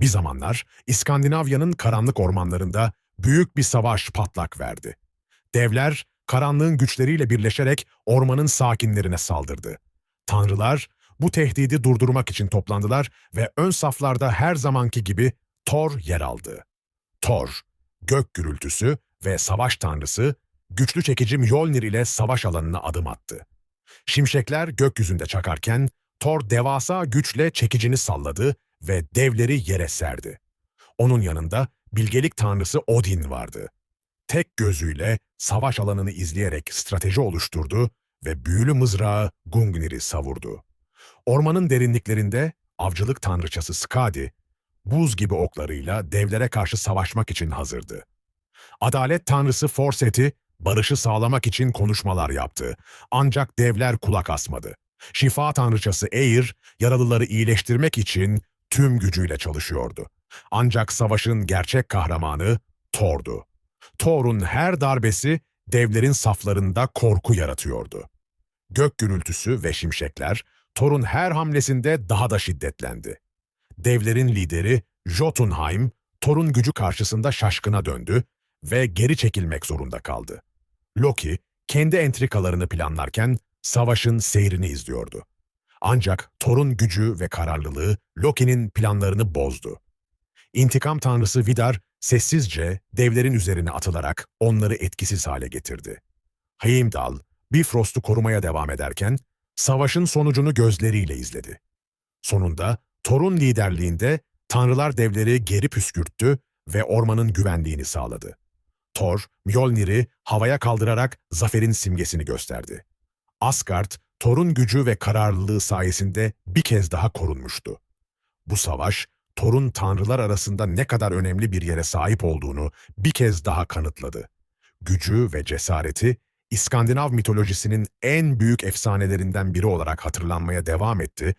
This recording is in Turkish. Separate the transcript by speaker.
Speaker 1: Bir zamanlar İskandinavya'nın karanlık ormanlarında büyük bir savaş patlak verdi. Devler karanlığın güçleriyle birleşerek ormanın sakinlerine saldırdı. Tanrılar bu tehdidi durdurmak için toplandılar ve ön saflarda her zamanki gibi Thor yer aldı. Thor, gök gürültüsü ve savaş tanrısı, güçlü çekici Mjolnir ile savaş alanına adım attı. Şimşekler gökyüzünde çakarken Thor devasa güçle çekicini salladı ve devleri yere serdi. Onun yanında bilgelik tanrısı Odin vardı. Tek gözüyle savaş alanını izleyerek strateji oluşturdu ve büyülü mızrağı Gungnir'i savurdu. Ormanın derinliklerinde avcılık tanrıçası Skadi, buz gibi oklarıyla devlere karşı savaşmak için hazırdı. Adalet tanrısı Forset'i barışı sağlamak için konuşmalar yaptı. Ancak devler kulak asmadı. Şifa tanrıçası Eir, yaralıları iyileştirmek için tüm gücüyle çalışıyordu. Ancak savaşın gerçek kahramanı Thor'du. Thor'un her darbesi devlerin saflarında korku yaratıyordu. Gök gürültüsü ve şimşekler Thor'un her hamlesinde daha da şiddetlendi. Devlerin lideri Jotunheim, Thor'un gücü karşısında şaşkına döndü ve geri çekilmek zorunda kaldı. Loki, kendi entrikalarını planlarken savaşın seyrini izliyordu. Ancak Thor'un gücü ve kararlılığı Loki'nin planlarını bozdu. İntikam tanrısı Vidar sessizce devlerin üzerine atılarak onları etkisiz hale getirdi. Heimdall, Bifrost'u korumaya devam ederken savaşın sonucunu gözleriyle izledi. Sonunda Thor'un liderliğinde tanrılar devleri geri püskürttü ve ormanın güvenliğini sağladı. Thor, Mjolnir'i havaya kaldırarak zaferin simgesini gösterdi. Asgard, Thor'un gücü ve kararlılığı sayesinde bir kez daha korunmuştu. Bu savaş, Thor'un tanrılar arasında ne kadar önemli bir yere sahip olduğunu bir kez daha kanıtladı. Gücü ve cesareti, İskandinav mitolojisinin en büyük efsanelerinden biri olarak hatırlanmaya devam etti